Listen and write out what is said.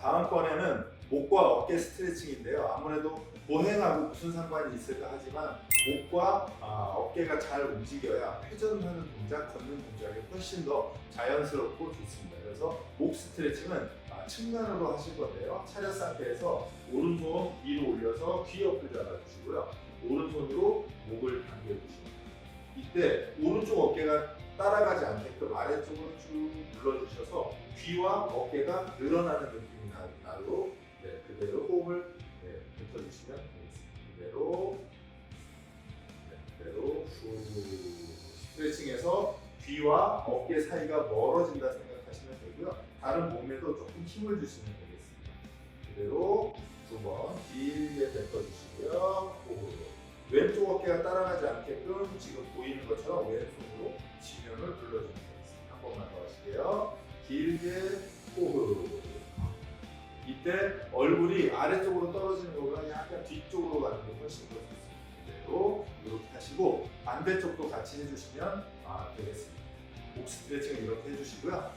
다음 번에는 목과 어깨 스트레칭인데요. 아무래도 보행하고 무슨 상관이 있을까 하지만 목과 아, 어깨가 잘 움직여야 회전하는 동작, 걷는 동작이 훨씬 더 자연스럽고 좋습니다. 그래서 목 스트레칭은 아, 측면으로 하실 건데요. 차렷 상태에서 오른손 위로 올려서 귀 옆을 잡아주시고요. 오른손으로 목을 당겨주십니다. 이때 오른쪽 어깨가 따라가지 않게끔 아래쪽으로 쭉 눌러주셔서 귀와 어깨가 늘어나는 느낌이 나- 나도록 네, 그대로 호흡을 네, 뱉어주시면 되겠습니다. 그대로 네, 그대로 후 스트레칭해서 귀와 어깨 사이가 멀어진다 생각하시면 되고요. 다른 몸에도 조금 힘을 주시면 되겠습니다. 그대로 두 번 길게 뱉어주시고요. 호흡. 왼쪽 어깨가 따라가지 않게끔 지금 보이는 것처럼 왼손으로 지면을 되겠습니다. 길게 호흡. 이때 얼굴이 아래쪽으로 떨어지는 것보다 약간 뒤쪽으로 가는 게 훨씬 더 좋습니다. 그대로 이렇게 하시고 반대쪽도 같이 해주시면 아, 되겠습니다. 목 스트레칭을 이렇게 해주시고요.